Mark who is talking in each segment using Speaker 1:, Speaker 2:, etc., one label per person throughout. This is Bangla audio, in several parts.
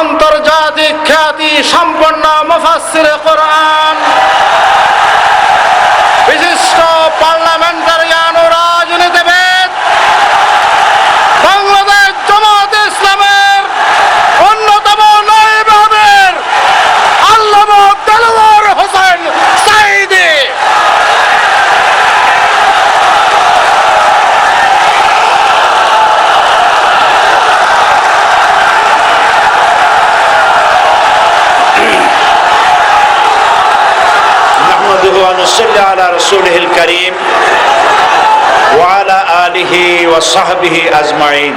Speaker 1: আন্তর্জাতিক খ্যাতি সম্পন্ন মুফাসসির কোরআন।
Speaker 2: ونصلي على رسوله الكريم وعلى آله وصحبه أجمعين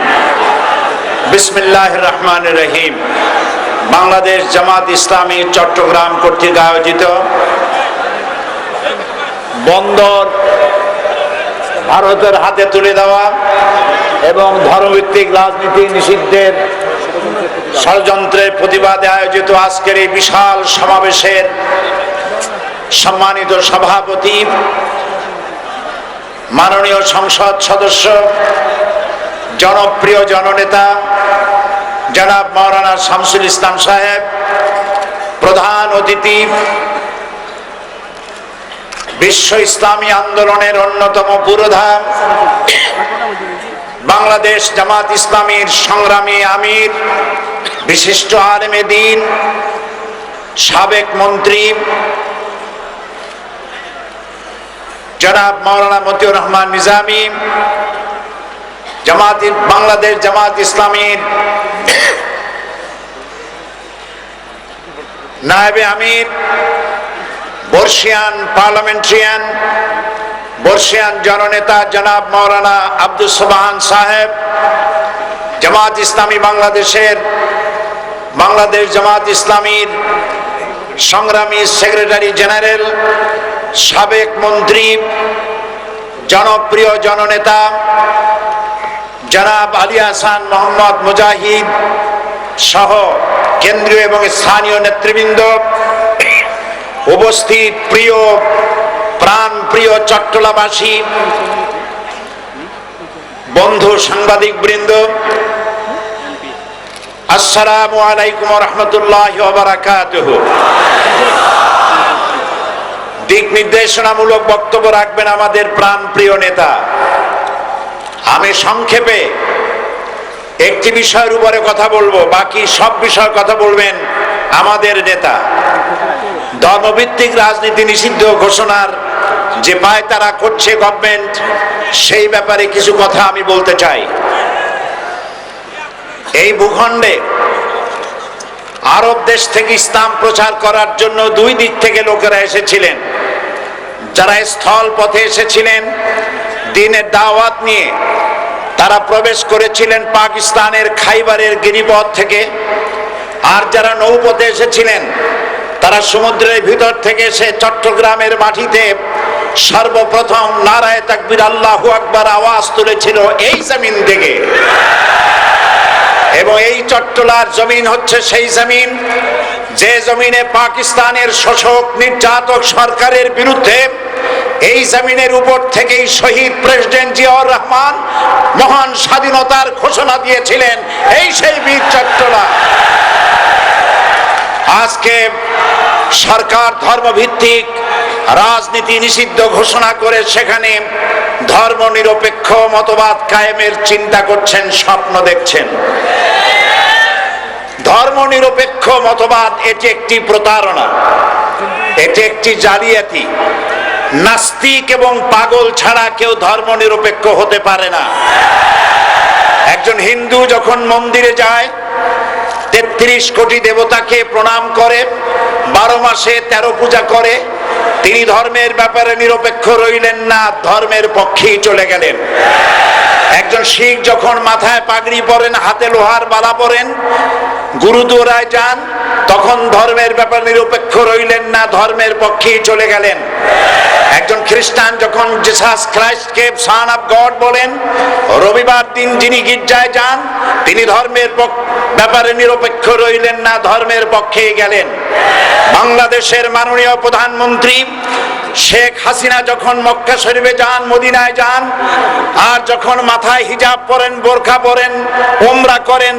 Speaker 2: بسم الله الرحمن الرحيم বাংলাদেশ জামাত ইসলামী চট্টগ্রাম কর্তৃক আয়োজিত বন্দর ভারতের হাতে তুলে দেওয়া এবং ধর্মভিত্তিক রাজনীতি নিষিদ্ধের ষড়যন্ত্রের প্রতিবাদে আয়োজিত আজকের এই বিশাল সমাবেশের সম্মানিত সভাপতি, মাননীয় সংসদ সদস্য, জনপ্রিয় জননেতা, জনাব মৌলানা শামসুল ইসলাম সাহেব, প্রধান অতিথি, বিশ্ব ইসলামী আন্দোলনের অন্যতম পুরোধা, বাংলাদেশ জামাত ইসলামীর সংগ্রামী আমির, বিশিষ্ট আলেমে দিন, সাবেক মন্ত্রী জনাব মাওলানা মতিউর রহমান নিজামী, জামাত বাংলাদেশ জামাত ইসলামীর নায়েবে আমির, বর্ষিয়ান পার্লামেন্টারিয়ান, বর্ষিয়ান জননেতা জনাব মাওলানা আব্দুল সোবাহান সাহেব, জামাত ইসলামী বাংলাদেশের, বাংলাদেশ জামাত ইসলামীর সংগ্রামী সেক্রেটারি জেনারেল সাবেক মন্ত্রী, জনপ্রিয় জননেতা, জনাব আলী হাসান মোহাম্মদ মুজাহিদ সহ কেন্দ্রীয় এবং স্থানীয় নেতৃবৃন্দ, উপস্থিত প্রিয় প্রাণ প্রিয় চট্টলাবাসী, বন্ধু সাংবাদিক বৃন্দ, আসসালামু আলাইকুম রহমতুল্লাহ নির্দেশনামূলক বক্তব্য রাখবেন আমাদের প্রাণ প্রিয় নেতা। আমি সংক্ষেপে একটি বিষয়ের উপরে কথা বলব, বাকি সব বিষয়ে কথা বলবেন আমাদের নেতা। ধর্মভিত্তিক রাজনীতি নিষিদ্ধ ঘোষণার যে পায় তারা করছে গভর্নমেন্ট সেই ব্যাপারে কিছু কথা আমি বলতে চাই। এই ভূখণ্ডে আরব দেশ থেকে ইসলাম প্রচার করার জন্য দুই দিক থেকে লোকেরা এসেছিলেন। যারা স্থল পথে এসেছিলেন, দিনের দাওয়াত নিয়ে তারা প্রবেশ করেছিলেন পাকিস্তানের খাইবারের গিরিপথ থেকে। আর যারা নৌপথে এসেছিলেন, তারা সমুদ্রের ভিতর থেকে এসে চট্টগ্রামের মাটিতে সর্বপ্রথম নারায় তাকবির আল্লাহু আকবার আওয়াজ তুলেছিল, এই জমিন থেকে এবং এই চট্টলার জমিন হচ্ছে সেই জমিন, যে জমিনে পাকিস্তানের শোষক, নির্যাতক সরকারের বিরুদ্ধে এই জমিনের উপর থেকেই শহীদ প্রেসিডেন্ট জিয়াউর রহমান মহান স্বাধীনতার ঘোষণা দিয়েছিলেন, এই সেই বীর চট্টলা আজকে সরকার ধর্মভিত্তিক রাজনীতি নিষিদ্ধ ঘোষণা করে সেখানে ধর্ম নিরপেক্ষ মতবাদ কায়েমের চিন্তা করছেন, স্বপ্ন দেখছেন। ধর্ম নিরপেক্ষ মতবাদ, এটি একটি প্রতারণা, এটি একটি জালিয়াতি। নাস্তিক এবং পাগল ছাড়া কেউ ধর্ম নিরপেক্ষ হতে পারে না। একজন হিন্দু যখন মন্দিরে যায়, তেত্রিশ কোটি দেবতাকে প্রণাম করে, বারো মাসে তেরো পূজা করে, তিনি ধর্মের ব্যাপারে নিরপেক্ষ রইলেন না, ধর্মের পক্ষেই চলে গেলেন। একজন শিখ যখন মাথায় পাগড়ি পরেন, হাতে লোহার বালা পরেন, গুরুদুয়ারায় যান, তখন ধর্মের ব্যাপারে নিরপেক্ষ রইলেন না, ধর্মের পক্ষেই চলে গেলেন। একজন খ্রিস্টান যখন জেসাস খ্রাইস্টকে সান অফ গড বলেন, রবিবার দিন যিনি গির্জায় যান, তিনি ধর্মের ব্যাপারে নিরপেক্ষ রইলেন না, ধর্মের পক্ষেই গেলেন। বাংলাদেশের মাননীয় প্রধানমন্ত্রী শেখ হাসিনা যখন মক্কা শরীফে যান, মদিনায় যান, আর যখন মাথায় হিজাব পরেন, বোরখা পরেন ওমরা করেন,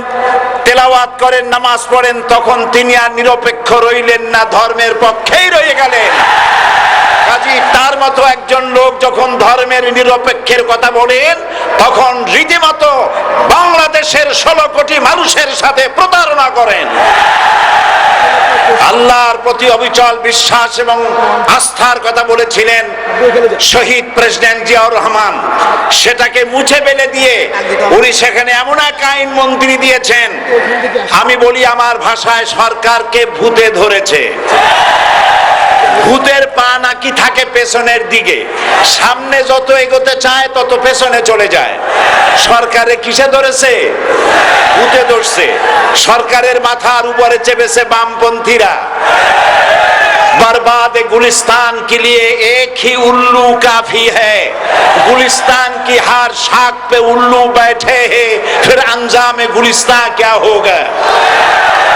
Speaker 2: তেলাওয়াত করেন, নামাজ পড়েন, তখন তিনি আর নিরপেক্ষ রইলেন না, ধর্মের পক্ষেই রয়ে গেলেন। কাজী, তার মতো একজন লোক যখন ধর্মের নিরপেক্ষের কথা বলেন, তখন রীতিমতো বাংলাদেশের ষোলো কোটি মানুষের সাথে প্রতারণা করেন। আল্লাহর প্রতি অবিচল বিশ্বাস এবং আস্থার কথা বলেছিলেন শহীদ প্রেসিডেন্ট জিয়াউর রহমান। সেটাকে মুছে ফেলে দিয়ে উনি সেখানে এমন এক আইন মন্ত্রী দিয়েছেন। আমি বলি, আমার ভাষায় সরকারকে ভূতে ধরেছে। ভূতের পা নাকি থাকে পেছনের দিকে সামনে যত এগোতে চায় তত পেছনে চলে যায় সরকারে কিসে ধরেছে ভূতে ধরছে সরকারের মাথার উপরে চেপেছে বামপন্থীরা बर्बाद गुलिस्तान के लिए एक ही उल्लू काफी है गुलिस्तान की हर शाख पे उल्लू बैठे हैं फिर अंजाम गुलिस्तान क्या होगा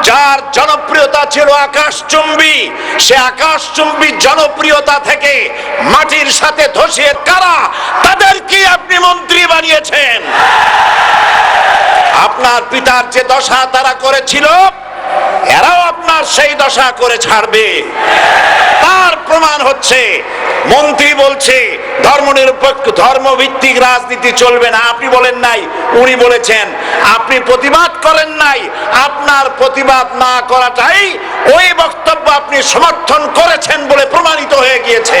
Speaker 2: যার জনপ্রিয়তা ছিল আকাশচুম্বী, সে আকাশচুম্বী জনপ্রিয়তা থেকে মাটির সাথে ধসিয়ে কারা? তাদেরকে আপনি মন্ত্রী বানিয়েছেন? আপনার পিতার যে দশা তারা করেছিল, এরাও আপনার সেই দশা করে ছাড়বে। তার প্রমাণ হচ্ছে, মন্ত্রী বলছে ধর্মনিরপেক্ষ, ধর্মভিত্তিক রাজনীতি চলবে না। আপনি বলেন নাই, উনি বলেছেন, আপনি প্রতিবাদ করেন নাই, আপনার প্রতিবাদ না করাটাই ওই বক্তব্য আপনি সমর্থন করেছেন বলে প্রমাণিত হয়ে গিয়েছে।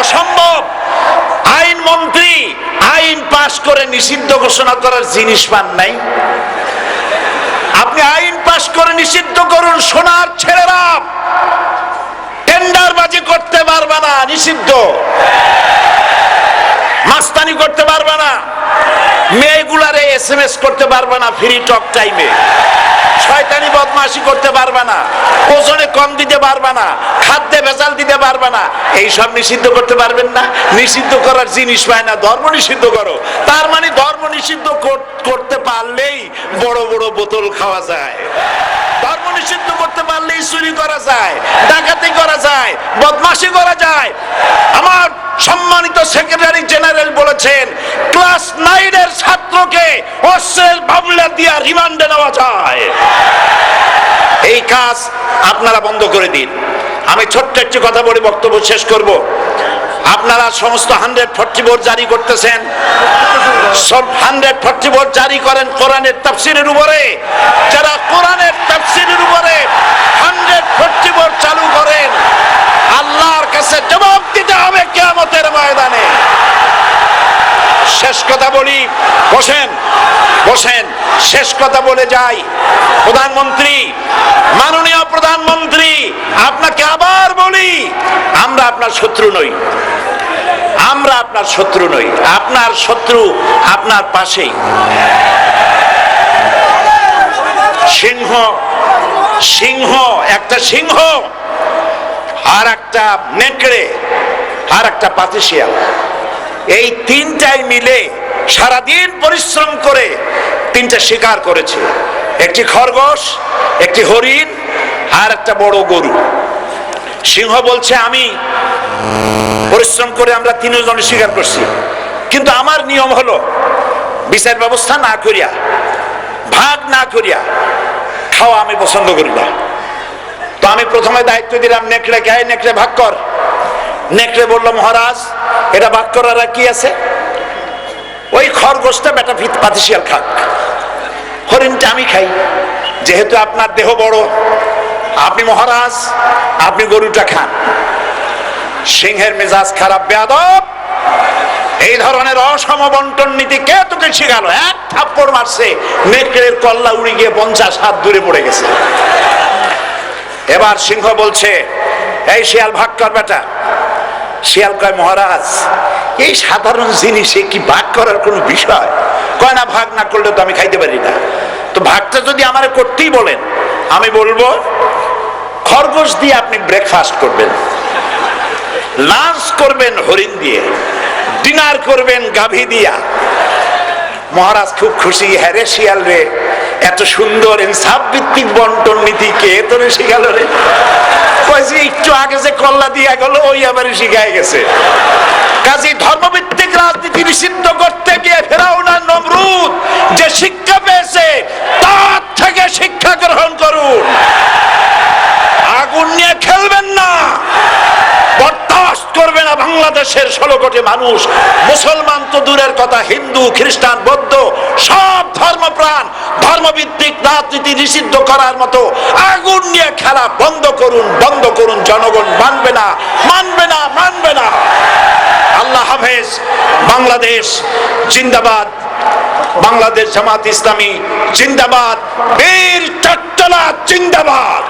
Speaker 2: অসম্ভব। আইন মন্ত্রী, আইন পাশ করে নিষিদ্ধ ঘোষণা করার জিনিস পান নাই। আপনি আইন পাশ করে নিষিদ্ধ করুন, সোনার ছেলেরা। টেন্ডারবাজি করতে পারবে না, নিষিদ্ধ। মাস্তানি করতে পারবে না। মেয়েগুলারে এস এম এস করতে পারবে না ফ্রি টক টাইমে শয়তানি বদমাশি করতে পারবে না। ওজনে কম দিতে পারবে না। খাদ্যে ভেজাল দিতে পারবে না। এই সব নিষিদ্ধ করতে পারবেন না। নিষিদ্ধ করার জিনিস পায় না। ধর্ম নিষিদ্ধ করো। তার মানে ধর্ম নিষিদ্ধ করতে পারলেই বড় বড় বোতল খাওয়া যায়। ধর্ম নিষিদ্ধ করতে পারলেই চুরি করা যায়। ডাকাতি করা যায়। বদমাশি করা যায়। আমার সম্মানিত সেক্রেটারি জেনারেল বলেছেন, ক্লাস নাইনের ছাত্রকে অশ্বের ভাবলা দিয়া রিমান্ডে নেওয়া যায়। এই কাজ আপনারা বন্ধ করে দিন। আমি ছোট্ট একটি কথা বলে বক্তব্য শেষ করব। আপনারা সমস্ত হান্ড্রেড ফর্টি বোর্ড জারি করতেছেন। সব হান্ড্রেড ফর্টি বোর্ড জারি করেন কোরআনের তাফসিরের উপরে। যারা কোরআনের তাফসিরের উপরে হান্ড্রেড ফর্টি বোর্ড চালু করেন আল্লাহর কাছে জবাব দিতে হবে কেয়ামতের ময়দানে। শেষ কথা বলি, বসেন বসেন, শেষ কথা বলে যাই। প্রধানমন্ত্রী, মাননীয় প্রধানমন্ত্রী, আপনাকে আবার বলি, আমরা আপনার শত্রু নই। আমরা আপনার শত্রু নই, আপনার শত্রু আপনার পাশেই। সিংহ সিংহ, একটা সিংহ। আর একটা নেকড়ে, আর একটা পাতিশিয়াল। এই তিনটাই মিলে সারাদিন পরিশ্রম করে তিনটা শিকার করেছে। একটি খরগোশ, একটি হরিণ, আর একটা বড় গরু। সিংহ বলছে, আমি পরিশ্রম করে আমরা তিনজন শিকার করছি। কিন্তু আমার নিয়ম হলো, বিচার ব্যবস্থা না করিয়া, ভাগ না করিয়া খাওয়া আমি পছন্দ করি না। তো আমি প্রথমে দায়িত্ব দিলাম, নেকড়ে কে নেকড়ে ভাগ কর। নেকড়ে বলল, মহারাজ, এটা ভাগ করার কি আছে? ওই খরগোশটা বেটা ফিত পাতিশিয়াল খাক। হরিণটা আমি খাই। যেহেতু আপনার দেহ বড়, আপনি মহারাজ, আপনি গরুটা খান। সিংহের মেজাজ খারাপ, বেয়াদব। এই ধরনের অসম বন্টন নীতি কে তোকে শিখালো? এক থাপ্পড় মারছে, নেকড়ের কল্লা উড়ে গিয়ে পঞ্চাশ হাত দূরে পড়ে গেছে। এবার সিংহ বলছে, এই শিয়াল, ভাগ কর বেটা। শিয়াল কয়, মহারাজ, এই সাধারণ জিনিসে কি ভাগ করার কোনো বিষয়? কয়, না, ভাগ না করলে তো আমি খাইতে পারি না। তো ভাগটা যদি আমার করতেই বলেন, আমি বলব, খরগোশ দিয়ে আপনি ব্রেকফাস্ট করবেন লাঞ্চ করবেন হরিণ দিয়ে ডিনার করবেন গাভী দিয়া। মহারাজ খুব খুশি হ্যারে শিয়াল রে এত সুন্দর ইনসাফ ভিত্তিক বন্টন নীতি কে তোরে শিখালো রে? কয়েছে, একটু আগে যে কল্লা দিয়া গেল, ওই আবার শিখায় গেছে। কাজী ধর্মভিত্তিক রাজনীতি নিষিদ্ধ করতে গিয়ে ফেরাউনার নমরুদ যে শিক্ষা পেয়েছে, তার থেকে শিক্ষা গ্রহণ করুন। আগুন নিয়ে খেলবেন না। বরদাস্ত করবে না বাংলাদেশের ষোলো কোটি মানুষ। মুসলমান তো দূরের কথা, হিন্দু, খ্রিস্টান, বৌদ্ধ, সব ধর্মপ্রাণ ধর্মভিত্তিক রাজনীতি নিষিদ্ধ করার মতো আগুন নিয়ে খেলা বন্ধ করুন বন্ধ করুন, জনগণ মানবে না মানবে না মানবে না। আল্লাহ হাফেজ, বাংলাদেশ জিন্দাবাদ, বাংলাদেশ জামাত ইসলামী জিন্দাবাদ, বীর চট্টলা জিন্দাবাদ।